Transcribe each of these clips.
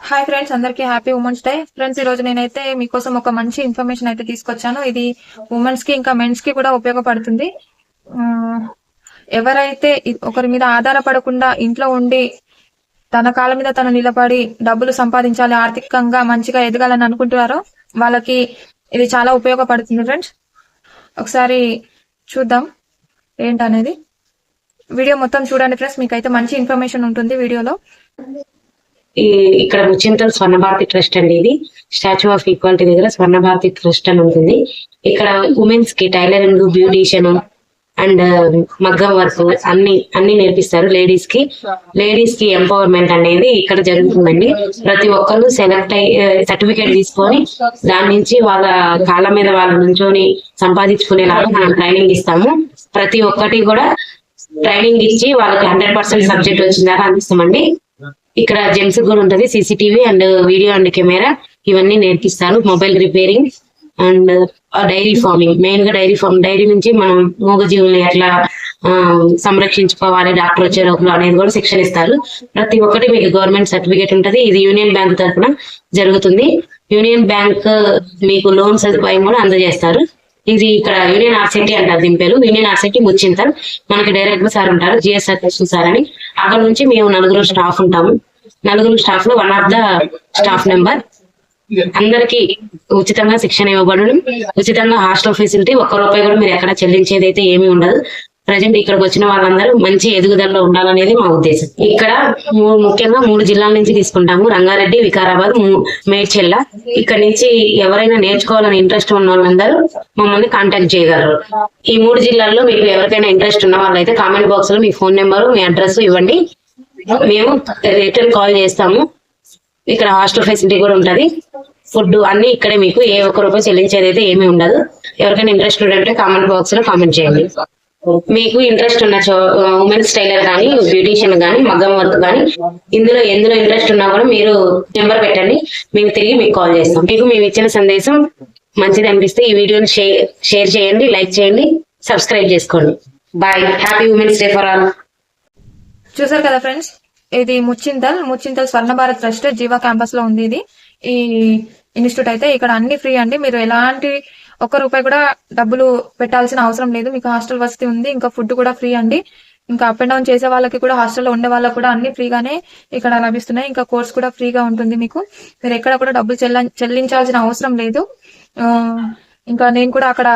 Hi friends అందరికీ happy women's day friends ఈ రోజు నేనైతే మీకోసం ఒక మంచి ఇన్ఫర్మేషన్ అయితే తీసుకొచ్చాను. ఇది ఉమెన్స్కి ఇంకా మెన్స్కి కూడా ఉపయోగపడుతుంది. ఎవరైతే ఒకరి మీద ఆధారపడకుండా ఇంట్లో ఉండి తన కాళ్ళ మీద తను నిలబడి డబ్బులు సంపాదించాలి ఆర్థికంగా మంచిగా ఎదగాలని అనుకుంటున్నారో వాళ్ళకి ఇది చాలా ఉపయోగపడుతుంది ఫ్రెండ్స్ ఒకసారి చూద్దాం ఏంటనేది. వీడియో మొత్తం చూడండి ఫ్రెండ్స్ మీకైతే మంచి ఇన్ఫర్మేషన్ ఉంటుంది వీడియోలో. ఇక్కడ ముచ్చింతల్ స్వర్ణ భారతి ట్రస్ట్ అండి ఇది. స్టాచ్యూ ఆఫ్ ఈక్వాలిటీ దగ్గర స్వర్ణ భారతి ట్రస్ట్ అని ఉంటుంది. ఇక్కడ ఉమెన్స్కి టైలరింగ్ బ్యూటీషియన్ అండ్ um, మగ్గం వర్క్ అన్ని అన్ని నేర్పిస్తారు లేడీస్కి. లేడీస్కి ఎంపవర్మెంట్ అనేది ఇక్కడ జరుగుతుందండి. ప్రతి ఒక్కరు సెలెక్ట్ అయ్యి సర్టిఫికేట్ తీసుకొని దాని నుంచి వాళ్ళ కాళ్ళ మీద వాళ్ళు నుంచొని సంపాదించుకునేలాగా మనం ట్రైనింగ్ ఇస్తాము. ప్రతి ఒక్కటి కూడా ట్రైనింగ్ ఇచ్చి వాళ్ళకి హండ్రెడ్ పర్సెంట్ సబ్జెక్ట్ వచ్చిందాక అందిస్తామండి. ఇక్కడ జెంట్స్ కూడా ఉంటది CCTV and video and camera. ఇవన్నీ నేర్పిస్తారు mobile repairing and dairy farming. మెయిన్గా డైరీ ఫార్మ్ డైరీ నుంచి మనం మూగజీవుల్ని ఎట్లా ఆ, సంరక్షించుకోవాలి డాక్టర్ వచ్చే లోపల అనేది కూడా శిక్షణ ఇస్తారు. ప్రతి ఒక్కటి మీకు గవర్నమెంట్ సర్టిఫికేట్ ఉంటుంది. ఇది యూనియన్ బ్యాంక్ తరఫున జరుగుతుంది. యూనియన్ బ్యాంక్ మీకు లోన్ సదుపాయం కూడా అందజేస్తారు. ఇది ఇక్కడ యూనియన్ ఆర్సిటీ అంటారు దీని పేరు. యూనియన్ ఆర్సిటీ ముచ్చింతారు మనకి డైరెక్ట్గా సార్ ఉంటారు జిఎస్ సతీష్ సార్ అని. అక్కడ నుంచి మేము నలుగురు స్టాఫ్ ఉంటాము. నలుగురు స్టాఫ్లో one of the staff number అందరికి ఉచితంగా శిక్షణ ఇవ్వబడడం ఉచితంగా హాస్టల్ ఫెసిలిటీ ఒక్క రూపాయి కూడా మీరు ఎక్కడ చెల్లించేది అయితే ఏమీ ఉండదు. ప్రజెంట్ ఇక్కడికి వచ్చిన వాళ్ళందరూ మంచి ఎదుగుదలలో ఉండాలనేది మా ఉద్దేశం. ఇక్కడ ముఖ్యంగా మూడు జిల్లాల నుంచి తీసుకుంటాము. రంగారెడ్డి వికారాబాద్ మేడ్చెల్ల. ఇక్కడ నుంచి ఎవరైనా నేర్చుకోవాలని ఇంట్రెస్ట్ ఉన్న వాళ్ళందరూ మమ్మల్ని కాంటాక్ట్ చేయగలరు. ఈ మూడు జిల్లాల్లో మీకు ఎవరికైనా ఇంట్రెస్ట్ ఉన్న వాళ్ళైతే కామెంట్ బాక్స్లో మీ ఫోన్ నెంబర్ మీ అడ్రస్ ఇవ్వండి. మేము రిటర్న్ కాల్ చేస్తాము. ఇక్కడ హాస్టల్ ఫెసిలిటీ కూడా ఉంటుంది. ఫుడ్ అన్ని ఇక్కడే మీకు ఏ ఒక్క రూపాయి చెల్లించేది అయితే ఏమీ ఉండదు. ఎవరికైనా ఇంట్రెస్ట్ ఉంటే కామెంట్ బాక్స్లో కామెంట్ చేయండి. మీకు ఇంట్రెస్ట్ ఉన్న ఉమెన్స్ టైలర్ కానీ బ్యూటీషియన్ కానీ మగ్గం వర్క్ కానీ ఇందులో ఎందులో ఇంట్రెస్ట్ ఉన్నా కూడా మీరు నెంబర్ పెట్టండి. మేము తిరిగి మీకు కాల్ చేస్తాం. మీకు మేము ఇచ్చిన సందేశం మంచిది అనిపిస్తే ఈ వీడియోని షేర్ షేర్ చేయండి లైక్ చేయండి సబ్స్క్రైబ్ చేసుకోండి. Bye happy women's day for all చూసారు కదా ఫ్రెండ్స్ ఇది ముచ్చింతల్ ముచ్చింతల్ స్వర్ణ భారత్ ట్రస్ట్ జీవా క్యాంపస్లో ఉంది ఇది. ఈ ఇన్స్టిట్యూట్ అయితే ఇక్కడ అన్ని ఫ్రీ అండి. మీరు ఎలాంటి ఒక్క రూపాయి కూడా డబ్బులు పెట్టాల్సిన అవసరం లేదు. మీకు హాస్టల్ వసతి ఉంది ఇంకా ఫుడ్ కూడా ఫ్రీ అండి. ఇంకా అప్ అండ్ డౌన్ చేసే వాళ్ళకి కూడా హాస్టల్లో ఉండే వాళ్ళకి కూడా అన్ని ఫ్రీగానే ఇక్కడ లభిస్తున్నాయి. ఇంకా కోర్స్ కూడా ఫ్రీగా ఉంటుంది మీకు. మీరు ఎక్కడ కూడా డబ్బులు చెల్ల చెల్లించాల్సిన అవసరం లేదు. ఆ, ఇంకా నేను కూడా అక్కడ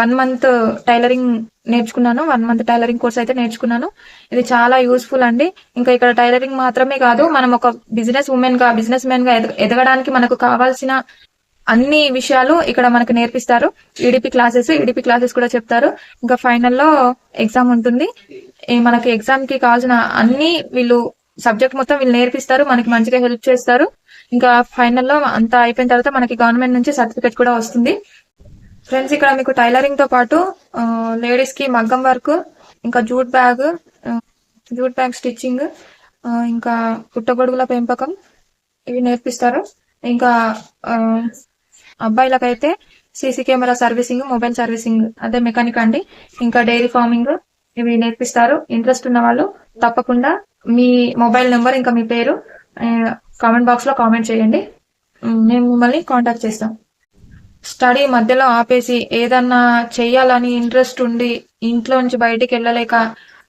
వన్ మంత్ టైలరింగ్ నేర్చుకున్నాను. వన్ మంత్ టైలరింగ్ కోర్స్ అయితే నేర్చుకున్నాను. ఇది చాలా యూస్ఫుల్ అండి. ఇంకా ఇక్కడ టైలరింగ్ మాత్రమే కాదు మనం ఒక బిజినెస్ ఉమెన్గా బిజినెస్ మెన్గా ఎదగడానికి మనకు కావాల్సిన అన్ని విషయాలు ఇక్కడ మనకు నేర్పిస్తారు. ఈడిపి క్లాసెస్ ఈడిపి క్లాసెస్ కూడా చెప్తారు. ఇంకా ఫైనల్లో ఎగ్జామ్ ఉంటుంది. మనకి ఎగ్జామ్కి కావాల్సిన అన్ని వీళ్ళు సబ్జెక్ట్ మొత్తం వీళ్ళు నేర్పిస్తారు. మనకి మంచిగా హెల్ప్ చేస్తారు. ఇంకా ఫైనల్లో అంతా అయిపోయిన తర్వాత మనకి గవర్నమెంట్ నుంచి సర్టిఫికేట్ కూడా వస్తుంది. ఫ్రెండ్స్ ఇక్కడ మీకు టైలరింగ్తో పాటు లేడీస్కి మగ్గం వర్క్ ఇంకా jute bag jute bag stitching ఇంకా పుట్టగొడుగుల పెంపకం ఇవి నేర్పిస్తారు. ఇంకా అబ్బాయిలకైతే CC camera servicing mobile servicing అదే మెకానిక్ అండి. ఇంకా డైరీ ఫార్మింగ్ ఇవి నేర్పిస్తారు. ఇంట్రెస్ట్ ఉన్న వాళ్ళు తప్పకుండా మీ మొబైల్ నెంబర్ ఇంకా మీ పేరు కామెంట్ బాక్స్లో కామెంట్ చేయండి. మేము మిమ్మల్ని కాంటాక్ట్ చేస్తాం. స్టడీ మధ్యలో ఆపేసి ఏదన్నా చెయ్యాలని ఇంట్రెస్ట్ ఉండి ఇంట్లో నుంచి బయటికి వెళ్ళలేక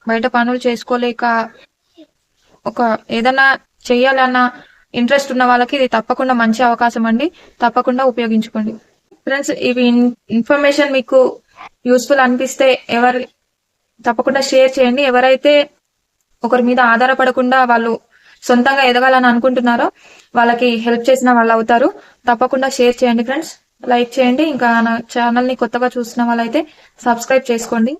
బయట పనులు చేసుకోలేక ఒక ఏదన్నా చెయ్యాలన్న ఇంట్రెస్ట్ ఉన్న వాళ్ళకి ఇది తప్పకుండా మంచి అవకాశం అండి. తప్పకుండా ఉపయోగించుకోండి. ఫ్రెండ్స్ ఇవి ఇన్ఫర్మేషన్ మీకు యూస్ఫుల్ అనిపిస్తే ఎవరి తప్పకుండా షేర్ చేయండి. ఎవరైతే ఒకరి మీద ఆధారపడకుండా వాళ్ళు సొంతంగా ఎదగాలని అనుకుంటున్నారో వాళ్ళకి హెల్ప్ చేసిన వాళ్ళు అవుతారు. తప్పకుండా షేర్ చేయండి ఫ్రెండ్స్ లైక్ చేయండి. ఇంకా నా ఛానల్ని కొత్తగా చూసిన వాళ్ళైతే సబ్స్క్రైబ్ చేసుకోండి.